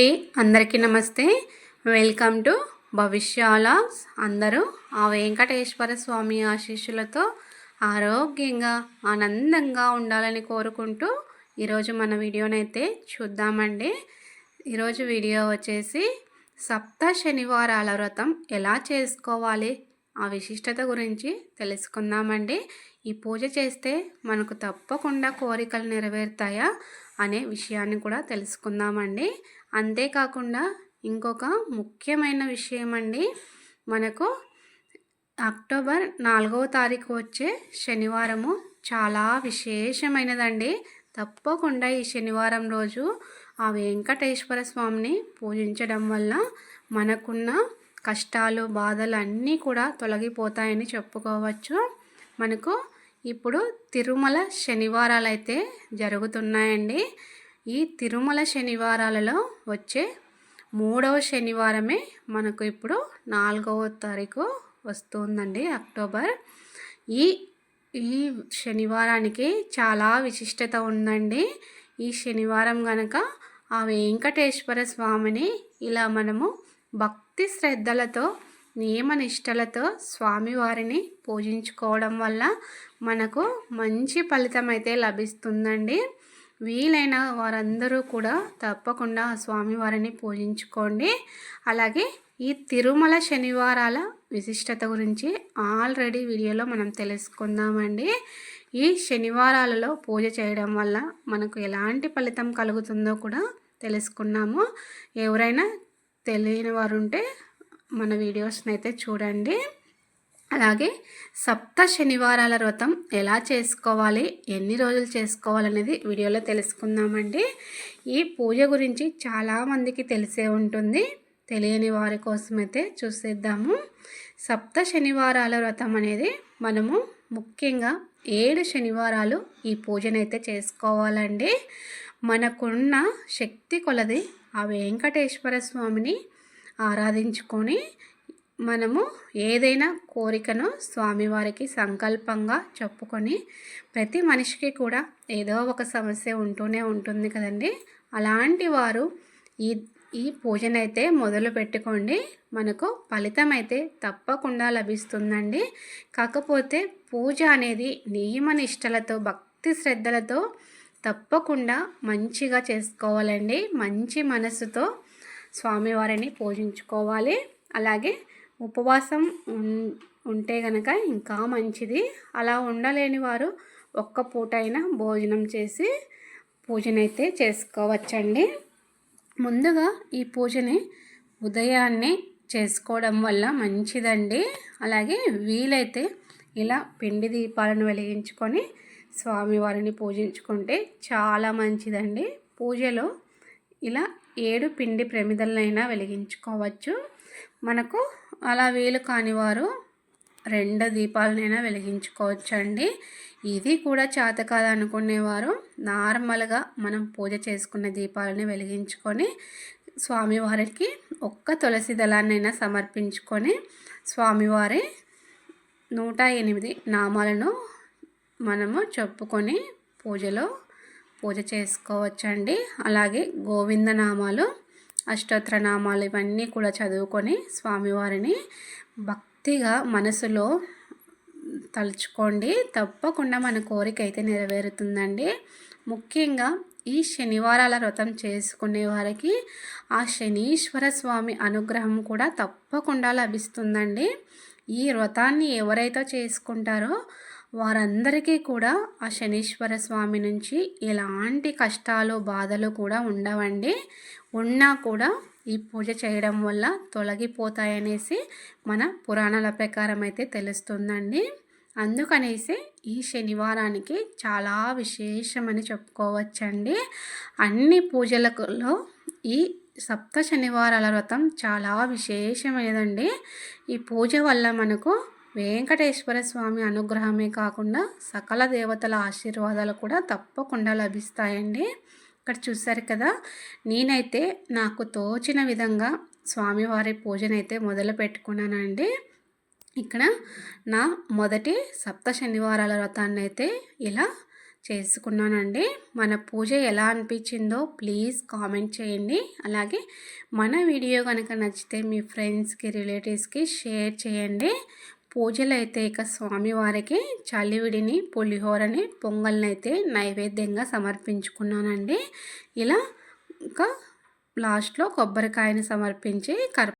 ఏ అందరికీ నమస్తే. Welcome to భవిష్యాలాస్ అందరూ ఆ వెంకటేశ్వర స్వామి ఆశీస్సులతో ఆరోగ్యంగా ఆనందంగా ఉండాలని కోరుకుంటూ ఈరోజు మన వీడియోనైతే చూద్దామండి. ఈరోజు వీడియో వచ్చేసి సప్త శనివారాల వ్రతం ఎలా చేసుకోవాలి? ఆ విశిష్టత గురించి తెలుసుకుందామండి. ఈ పూజ చేస్తే మనకు తప్పకుండా కోరికలు నెరవేరుతాయా అనే విషయాన్ని కూడా తెలుసుకుందామండి. అంతేకాకుండా ఇంకొక ముఖ్యమైన విషయం అండి మనకు అక్టోబర్ నాలుగవ తారీఖు వచ్చే శనివారము చాలా విశేషమైనదండి. తప్పకుండా ఈ శనివారం రోజు ఆ వెంకటేశ్వర స్వామిని పూజించడం వల్ల మనకున్న కష్టాలు బాధలు అన్నీ కూడా తొలగిపోతాయని చెప్పుకోవచ్చు. మనకు ఇప్పుడు తిరుమల శనివారాలు అయితే జరుగుతున్నాయండి. ఈ తిరుమల శనివారాలలో వచ్చే మూడవ శనివారమే మనకు ఇప్పుడు నాలుగవ తారీఖు వస్తుందండి అక్టోబర్. ఈ ఈ శనివారానికి చాలా విశిష్టత ఉందండి. ఈ శనివారం గనక ఆ వెంకటేశ్వర స్వామిని ఇలా మనము భక్ భక్తి శ్రద్ధలతో నియమనిష్టలతో స్వామివారిని పూజించుకోవడం వల్ల మనకు మంచి ఫలితం అయితే లభిస్తుందండి. వీలైన వారందరూ కూడా తప్పకుండా స్వామివారిని పూజించుకోండి. అలాగే ఈ తిరుమల శనివారాల విశిష్టత గురించి ఆల్రెడీ వీడియోలో మనం తెలుసుకుందామండి. ఈ శనివారాలలో పూజ చేయడం వల్ల మనకు ఎలాంటి ఫలితం కలుగుతుందో కూడా తెలుసుకున్నాము. ఎవరైనా తెలియని వారు ఉంటే మన వీడియోస్ని అయితే చూడండి. అలాగే సప్త శనివారాల వ్రతం ఎలా చేసుకోవాలి ఎన్ని రోజులు చేసుకోవాలనేది వీడియోలో తెలుసుకుందామండి. ఈ పూజ గురించి చాలామందికి తెలిసే ఉంటుంది. తెలియని వారి కోసమైతే చూసేద్దాము. సప్త శనివారాల వ్రతం అనేది మనము ముఖ్యంగా ఏడు శనివారాలు ఈ పూజనైతే చేసుకోవాలండి. మనకున్న శక్తి కొలది ఆ వెంకటేశ్వర స్వామిని ఆరాధించుకొని మనము ఏదైనా కోరికను స్వామివారికి సంకల్పంగా చెప్పుకొని ప్రతి మనిషికి కూడా ఏదో ఒక సమస్య ఉంటూనే ఉంటుంది కదండి. అలాంటి వారు ఈ ఈ పూజనైతే మొదలు పెట్టుకోండి. మనకు ఫలితం అయితే తప్పకుండా లభిస్తుందండి. కాకపోతే పూజ అనేది నియమ నిష్టలతో భక్తి శ్రద్ధలతో తప్పకుండా మంచిగా చేసుకోవాలండి. మంచి మనసుతో స్వామివారిని పూజించుకోవాలి. అలాగే ఉపవాసం ఉంటే కనుక ఇంకా మంచిది. అలా ఉండలేని వారు ఒక్క పూట అయినా భోజనం చేసి పూజనైతే చేసుకోవచ్చండి. ముందుగా ఈ పూజని ఉదయాన్నే చేసుకోవడం వల్ల మంచిదండి. అలాగే వీలైతే ఇలా పిండి దీపాలను వెలిగించుకొని స్వామివారిని పూజించుకుంటే చాలా మంచిదండి. పూజలో ఇలా ఏడు పిండి ప్రమిదలనైనా వెలిగించుకోవచ్చు. మనకు అలా వీలు కాని వారు రెండు దీపాలనైనా వెలిగించుకోవచ్చు అండి ఇది కూడా చేత కాదనుకునేవారు నార్మల్గా మనం పూజ చేసుకున్న దీపాలని వెలిగించుకొని స్వామివారికి ఒక్క తులసి దళాన్నైనా సమర్పించుకొని స్వామివారి నూట ఎనిమిది నామాలను మనము చెప్పుకొని పూజలో పూజ చేసుకోవచ్చండి. అలాగే గోవింద నామాలు నామాలు ఇవన్నీ కూడా చదువుకొని స్వామివారిని భక్తిగా మనసులో తలుచుకోండి. తప్పకుండా మన కోరిక అయితే నెరవేరుతుందండి. ముఖ్యంగా ఈ శనివారాల వ్రతం చేసుకునే వారికి ఆ శనీశ్వర స్వామి అనుగ్రహం కూడా తప్పకుండా లభిస్తుందండి. ఈ వ్రతాన్ని ఎవరైతే చేసుకుంటారో వారందరికీ కూడా ఆ శనీశ్వర స్వామి నుంచి ఎలాంటి కష్టాలు బాధలు కూడా ఉండవండి. ఉన్నా కూడా ఈ పూజ చేయడం వల్ల తొలగిపోతాయనేసి మన పురాణాల ప్రకారం అయితే తెలుస్తుందండి. అందుకనేసి ఈ శనివారానికి చాలా విశేషమని చెప్పుకోవచ్చండి. అన్ని పూజలలో ఈ సప్త శనివారాల వ్రతం చాలా విశేషమైనదండి. ఈ పూజ వల్ల మనకు వెంకటేశ్వర స్వామి అనుగ్రహమే కాకుండా సకల దేవతల ఆశీర్వాదాలు కూడా తప్పకుండా లభిస్తాయండి. ఇక్కడ చూశారు కదా నేనైతే నాకు తోచిన విధంగా స్వామివారి పూజనైతే మొదలు పెట్టుకున్నానండి. ఇక్కడ నా మొదటి సప్త శనివారాల వ్రతాన్ని అయితే ఇలా చేసుకున్నానండి. మన పూజ ఎలా అనిపించిందో ప్లీజ్ కామెంట్ చేయండి. అలాగే మన వీడియో కనుక నచ్చితే మీ ఫ్రెండ్స్కి రిలేటివ్స్కి షేర్ చేయండి. పూజలు అయితే ఇక స్వామివారికి చలివిడిని పులిహోరని పొంగల్ని అయితే నైవేద్యంగా సమర్పించుకున్నానండి. ఇలా ఇంకా లాస్ట్లో కొబ్బరికాయని సమర్పించి కర్ప